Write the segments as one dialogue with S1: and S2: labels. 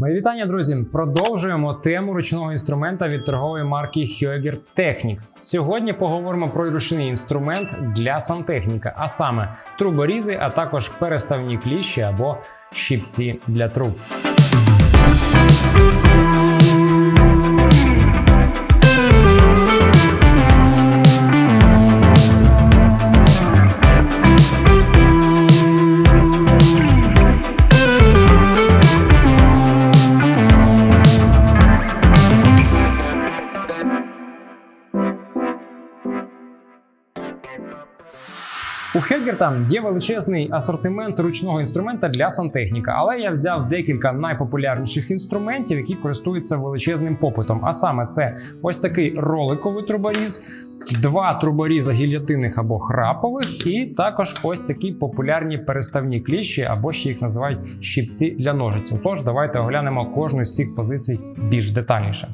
S1: Мої вітання, друзі! Продовжуємо тему ручного інструмента від торгової марки Heuger Technics. Сьогодні поговоримо про ручний інструмент для сантехніка, а саме труборізи, а також переставні кліщі або щипці для труб. У є величезний асортимент ручного інструмента для сантехніка, але я взяв декілька найпопулярніших інструментів, які користуються величезним попитом. А саме це ось такий роликовий труборіз, два труборіза гільйотинних або храпових, і також ось такі популярні переставні кліщі, або ще їх називають щипці для ножиць. Тож давайте оглянемо кожну з цих позицій більш детальніше.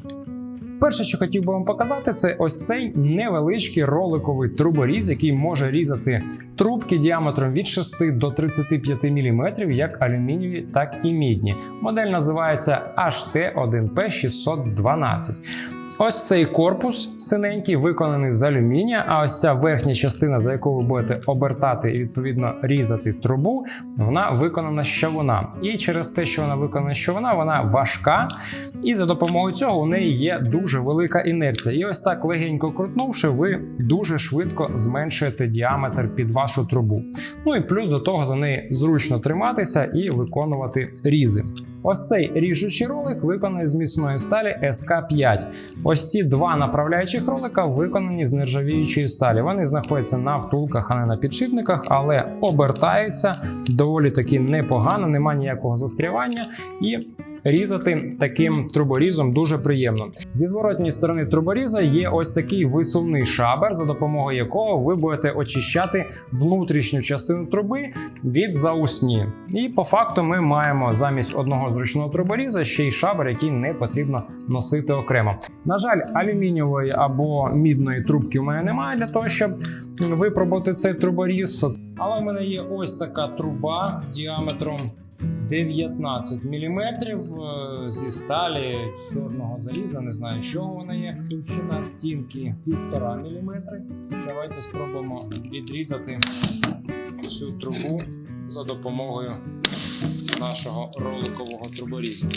S1: Перше, що хотів би вам показати, це ось цей невеличкий роликовий труборіз, який може різати трубки діаметром від 6 до 35 мм, як алюмінієві, так і мідні. Модель називається HT1P612. Ось цей корпус синенький, виконаний з алюмінія. А ось ця верхня частина, за яку ви будете обертати і відповідно різати трубу, вона виконана з щавуна. І через те, що вона виконана з щавуна, вона важка. І за допомогою цього у неї є дуже велика інерція. І ось так легенько крутнувши, ви дуже швидко зменшуєте діаметр під вашу трубу. Ну і плюс до того за неї зручно триматися і виконувати різи. Ось цей ріжучий ролик виконаний з міцної сталі СК5. Ось ці два направляючих ролика виконані з нержавіючої сталі. Вони знаходяться на втулках, а не на підшипниках, але обертаються доволі таки непогано, немає ніякого застрявання і. Різати таким труборізом дуже приємно. Зі зворотньої сторони труборіза є ось такий висувний шабер, за допомогою якого ви будете очищати внутрішню частину труби від заусні. І по факту ми маємо замість одного зручного труборіза ще й шабер, який не потрібно носити окремо. На жаль, алюмінієвої або мідної трубки у мене немає для того, щоб випробувати цей труборіз. Але в мене є ось така труба діаметром. 19 мм зі сталі чорного заліза, не знаю, що вона є. Товщина стінки 1,5 мм. Давайте спробуємо відрізати цю трубу за допомогою нашого роликового труборізу.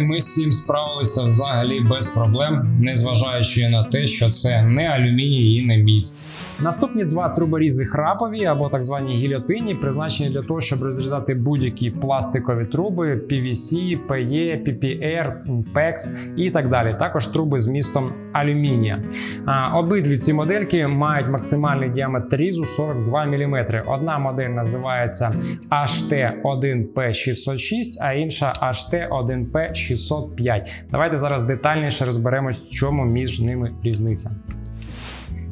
S1: Ми з цим справилися взагалі без проблем, незважаючи на те, що це не алюміній і не мідь. Наступні два труборізи храпові або так звані гільотині, призначені для того, щоб розрізати будь-які пластикові труби, PVC, PE, PPR, PEX і так далі. Також труби з містом алюмінія. Обидві ці модельки мають максимальний діаметр різу 42 мм. Одна модель називається HT1P606, а інша HT1P605. Давайте зараз детальніше розберемось, в чому між ними різниця.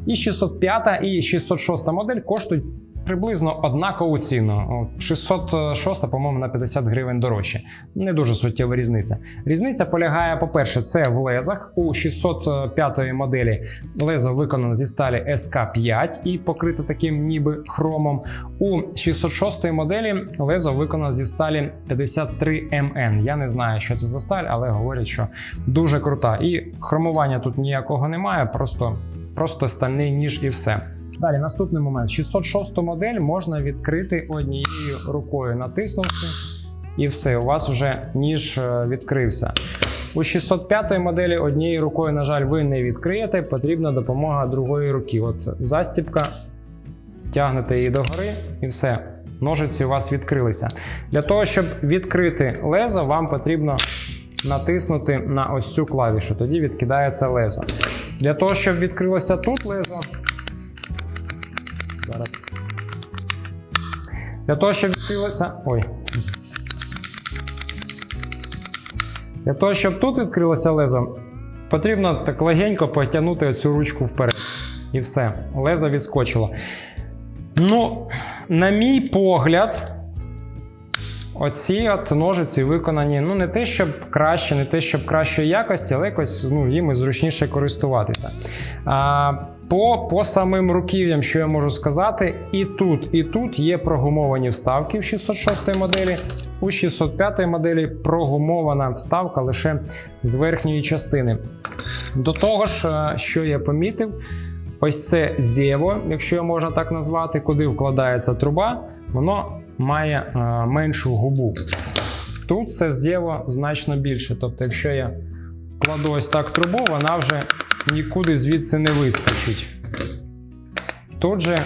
S1: І 605 і 606 модель коштують приблизно однакову ціну. От 606, по-моєму, на 50 гривень дорожче. Не дуже суттєва різниця. Різниця полягає, по-перше, це в лезах. У 605 моделі лезо виконане зі сталі СК5 і покрите таким ніби хромом. У 606 моделі лезо виконане зі сталі 53МН. Я не знаю, що це за сталь, але говорять, що дуже крута. І хромування тут ніякого немає, просто просто стальний ніж і все. Далі наступний момент: 606 модель можна відкрити однією рукою, натиснувши, і все, у вас вже ніж е, відкрився. У 605 моделі однією рукою, на жаль, ви не відкриєте, потрібна допомога другої руки. От застіпка, тягнете її догори і все. Ножиці у вас відкрилися. Для того, щоб відкрити лезо, вам потрібно натиснути на ось цю клавішу, тоді відкидається лезо. Для того, щоб відкрилося тут лезо. Для того, щоб відкрилося. Ой. Для того, щоб тут відкрилося лезо, Потрібно так легенько потягнути оцю ручку вперед. І все, лезо відскочило. Ну, на мій погляд, оці от ножиці виконані ну не те, щоб краще, не те, щоб кращої якості, але якось ну, їм зручніше користуватися. А, по, по самим руків'ям, що я можу сказати, і тут, і тут є прогумовані вставки в 606 моделі. У 605 моделі прогумована вставка лише з верхньої частини. До того ж, е, що я помітив, ось це зєво, якщо його можна так назвати, куди вкладається труба, воно має е, меншу губу. Тут це зєво значно більше. Тобто, якщо я вкладу ось так трубу, вона вже нікуди звідси не вискочить. Тут же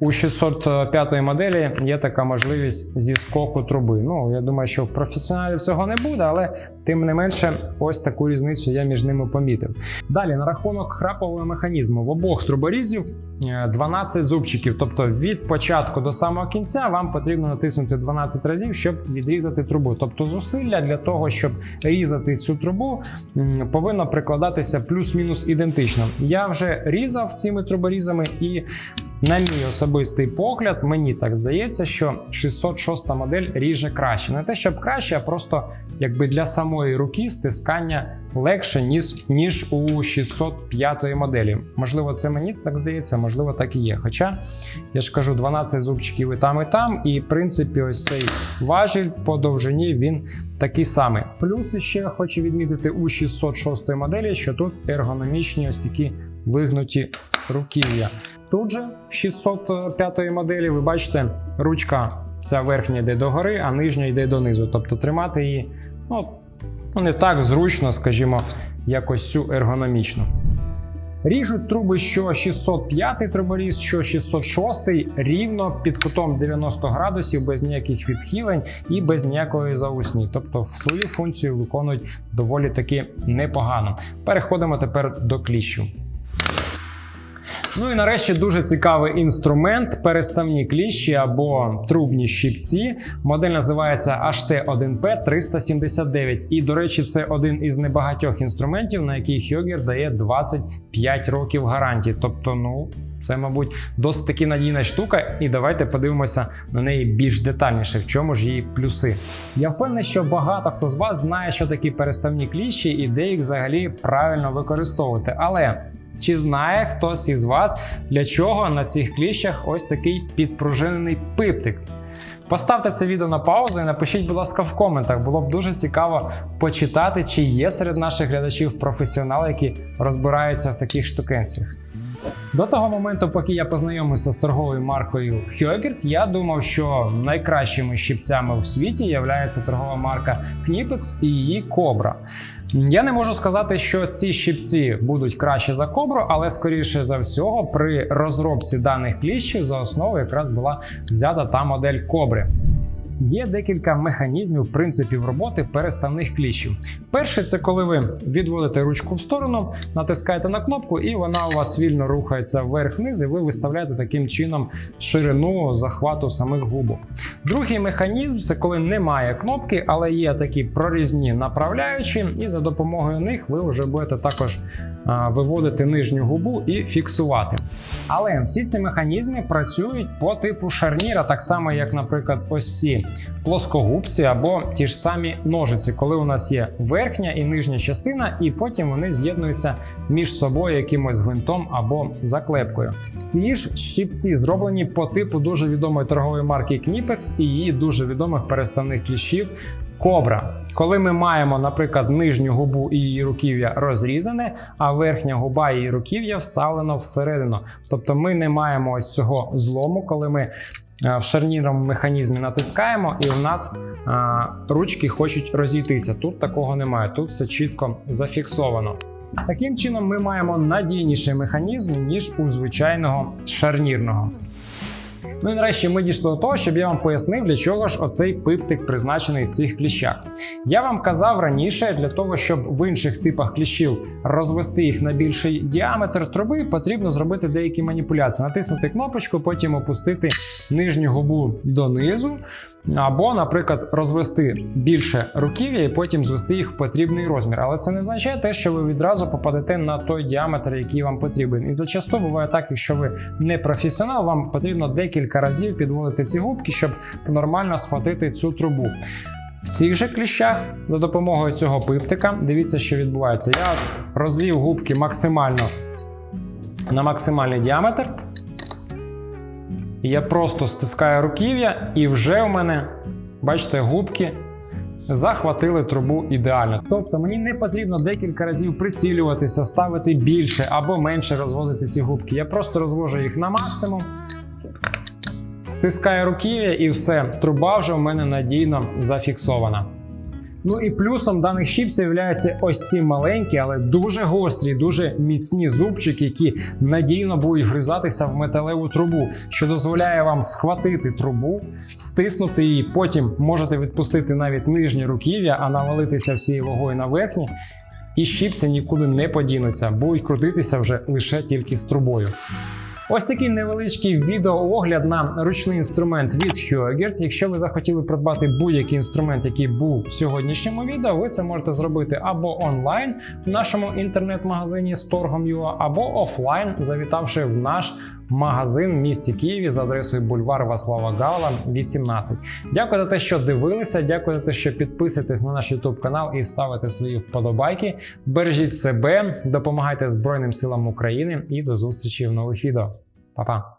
S1: у 605 моделі є така можливість зі скоку труби. Ну, я думаю, що в професіоналів цього не буде, але тим не менше, ось таку різницю я між ними помітив. Далі, на рахунок храпового механізму, в обох труборізів е, 12 зубчиків. Тобто від початку до самого кінця вам потрібно натиснути 12 разів, щоб відрізати трубу. Тобто зусилля для того, щоб різати цю трубу, повинно прикладатися плюс-мінус ідентично. Я вже різав цими труборізами і. На мій особистий погляд, мені так здається, що 606 модель ріже краще. Не те, щоб краще, а просто якби для самої руки стискання легше, ніж, ніж у 605 моделі. Можливо, це мені так здається, можливо, так і є. Хоча я ж кажу, 12 зубчиків і там, і там, і в принципі, ось цей важіль по довжині він такий самий. Плюс ще хочу відмітити у 606 моделі, що тут ергономічні ось такі вигнуті руків'я. Тут же в 605 моделі ви бачите, ручка ця верхня йде догори, а нижня йде донизу. Тобто тримати її ну, ну не так зручно, скажімо, якось ергономічно. Ріжуть труби, що 605 труборіз, що 606 рівно під кутом 90 градусів, без ніяких відхилень і без ніякої заусні. Тобто свою функцію виконують доволі таки непогано. Переходимо тепер до кліщів. Ну і нарешті дуже цікавий інструмент переставні кліщі або трубні щипці. Модель називається HT1P 379. І, до речі, це один із небагатьох інструментів, на який Хьогер дає 25 років гарантії. Тобто, ну. Це, мабуть, досить таки надійна штука, і давайте подивимося на неї більш детальніше, в чому ж її плюси. Я впевнений, що багато хто з вас знає, що такі переставні кліщі і де їх взагалі правильно використовувати. Але чи знає хтось із вас, для чого на цих кліщах ось такий підпружинений пиптик? Поставте це відео на паузу і напишіть, будь ласка, в коментах. Було б дуже цікаво почитати, чи є серед наших глядачів професіонали, які розбираються в таких штукенцях. До того моменту, поки я познайомився з торговою маркою Хьогерт, я думав, що найкращими щипцями в світі є торгова марка Knipex і її Cobra. Я не можу сказати, що ці щипці будуть краще за кобру, але скоріше за всього, при розробці даних кліщів за основу якраз була взята та модель кобри. Є декілька механізмів, принципів роботи переставних кліщів. Перший це коли ви відводите ручку в сторону, натискаєте на кнопку, і вона у вас вільно рухається вверх-вниз, і ви виставляєте таким чином ширину захвату самих губок. Другий механізм це коли немає кнопки, але є такі прорізні направляючі, і за допомогою них ви вже будете також виводити нижню губу і фіксувати. Але всі ці механізми працюють по типу шарніра, так само, як, наприклад, ось ці плоскогубці або ті ж самі ножиці, коли у нас є верхня і нижня частина, і потім вони з'єднуються між собою якимось гвинтом або заклепкою. Ці ж щипці зроблені по типу дуже відомої торгової марки Knipex і її дуже відомих переставних кліщів. Кобра, коли ми маємо, наприклад, нижню губу і її руків'я розрізане, а верхня губа і її руків'я вставлено всередину. Тобто ми не маємо ось цього злому, коли ми в шарнірному механізмі натискаємо, і у нас а, ручки хочуть розійтися. Тут такого немає, тут все чітко зафіксовано. Таким чином, ми маємо надійніший механізм, ніж у звичайного шарнірного. Ну і нарешті ми дійшли до того, щоб я вам пояснив, для чого ж оцей пиптик призначений в цих кліщах. Я вам казав раніше, для того, щоб в інших типах кліщів розвести їх на більший діаметр труби, потрібно зробити деякі маніпуляції. Натиснути кнопочку, потім опустити нижню губу донизу. Або, наприклад, розвести більше руків'я і потім звести їх в потрібний розмір. Але це не означає те, що ви відразу попадете на той діаметр, який вам потрібен. І зачасту буває так, якщо ви не професіонал, вам потрібно декілька разів підводити ці губки, щоб нормально схватити цю трубу. В цих же кліщах за допомогою цього пиптика, дивіться, що відбувається. Я розвів губки максимально на максимальний діаметр. Я просто стискаю руків'я, і вже у мене, бачите, губки захватили трубу ідеально. Тобто мені не потрібно декілька разів прицілюватися, ставити більше або менше розводити ці губки. Я просто розвожу їх на максимум. Стискаю руків'я і все, труба вже у мене надійно зафіксована. Ну і плюсом даних щипсів є ось ці маленькі, але дуже гострі, дуже міцні зубчики, які надійно будуть вгризатися в металеву трубу, що дозволяє вам схватити трубу, стиснути її, потім можете відпустити навіть нижні руків'я, а навалитися всією вагою на верхні. І щипці нікуди не подінуться, будуть крутитися вже лише тільки з трубою. Ось такий невеличкий відеоогляд на ручний інструмент від Hugert. Якщо ви захотіли придбати будь-який інструмент, який був в сьогоднішньому відео, ви це можете зробити або онлайн в нашому інтернет-магазині Storgom.ua, або офлайн, завітавши в наш магазин в місті Києві за адресою бульвар Васлава Гала, 18. Дякую за те, що дивилися. Дякую за те, що підписуєтесь на наш YouTube канал і ставите свої вподобайки. Бережіть себе, допомагайте Збройним силам України і до зустрічі в нових відео. Па-па!